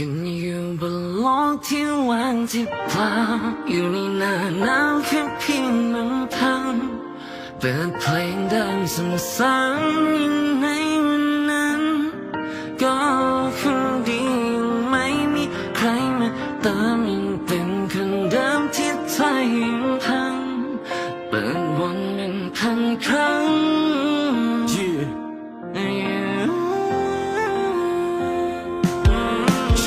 ฉันอยู่บนโลกที่ว่างที่เปล่าอยู่ในหน้านาวแค่เพียงลำพังเปิดเพลงเดิมซ้ำๆในวันนั้น ก็คงดีไม่มีใครมาเติมยังเป็นคนเดิมที่ใจยังพังเปิดวนเป็นพันครั้ง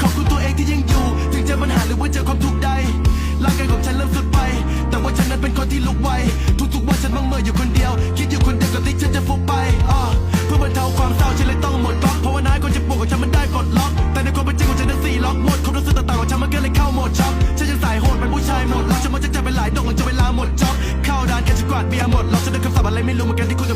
ขอบคุณตัวเองที่ยังอยู่ ถึงเจอปัญหาหรือว่าเจอความทุกข์ใดร่างกายของฉันเริ่มสุดไป แต่ว่าฉันนั้นเป็นคนที่ลุกไวทุกๆวันฉันมังเมื่ออยู่คนเดียว คิดอยู่คนเดียวก่อนที่ฉันจะฟุบไปอ่าเพื่อบรรเทาความเศร้าฉันเลยต้องหมดก๊อกเพราะว่านายคนเจ็บปวดของฉันมันได้ปลดล็อก แต่ในความเป็นจริงของฉันทั้งสี่ล็อกหมดความรู้สึกต่างๆของฉันมันก็เลยเข้าหมดช็อกฉันยังสายโหดเป็นผู้ชายหมดล็อกฉันมันจะเจ็บไปหลายดอกหลังจากเวลาหมดจ็อบเข้าร้านแกจะกวาดเบียร์หมดล็อกฉันได้คำสาปอะไรไม่รู้เหมือนกันที่คุย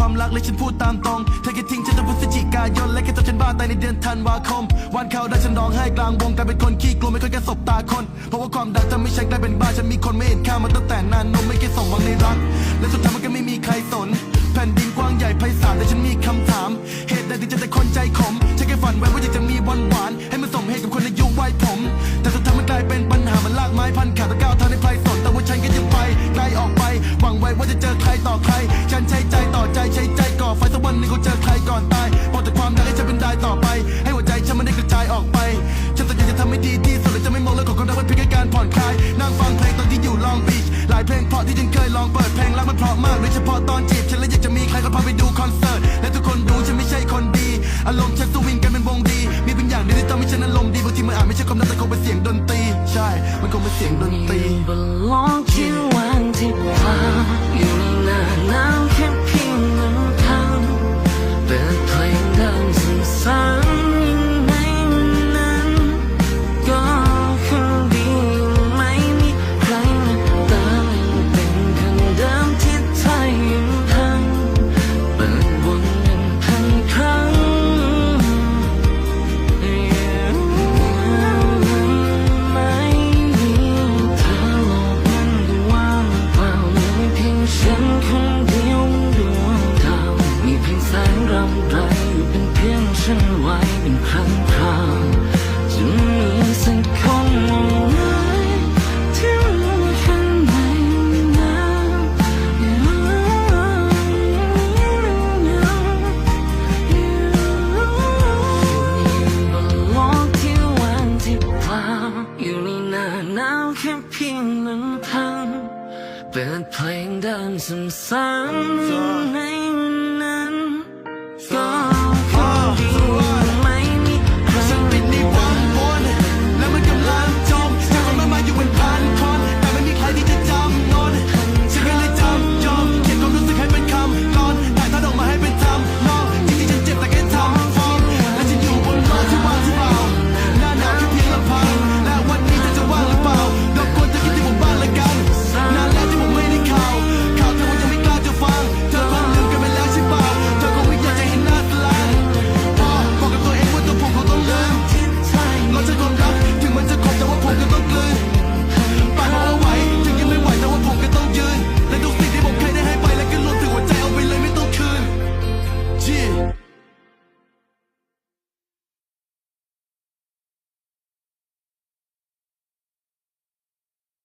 ความรักเลยฉันพูดตามตรงเธอแค่ทิ้งฉันตั้งพฤศจิกายนและแค่ทำฉันบ้าตายในเดือนธันวาคม วันเขาได้ฉันร้องไห้กลางวงกลายเป็นคนขี้กลัวไม่เคยแค่สบตาคน เพราะว่าความดังทำให้ฉันกลายเป็นบ้าฉันมีคนไม่เห็นค่ามาตั้งแต่นานนมไม่เคยส่งหวังในรักและสุดท้าย จอใครก่อนตายบอกแต่ความรักให้ฉันเป็นได้ต่อไป ให้หัวใจฉันมันได้กระจายออกไป ฉันสัญญาจะทำให้ดีที่สุดและจะไม่มองเรื่องของความรักเป็นเพียงแค่การผ่อนคลายนั่งฟังเพลงตอนที่อยู่ลองบีชหลายเพลงเพราะที่ฉันเคยลองเปิดเพลงรักมันเพราะมากโดยเฉพาะตอนจีบฉันและอยากจะมีใครก็พาไปดูคอนเสิร์ตและทุกคนรู้ฉันไม่ใช่คนดี อารมณ์ฉันสวิงกันเป็นวงดี มีบางอย่างเดียวที่ทำให้ฉันอารมณ์ดีบางทีมันอาจไม่ใช่ความรักแต่คงเป็นเสียงดนตรีใช่ มันคงเป็นเสียงดนตรีอยู่บนโลกที่ งลำพั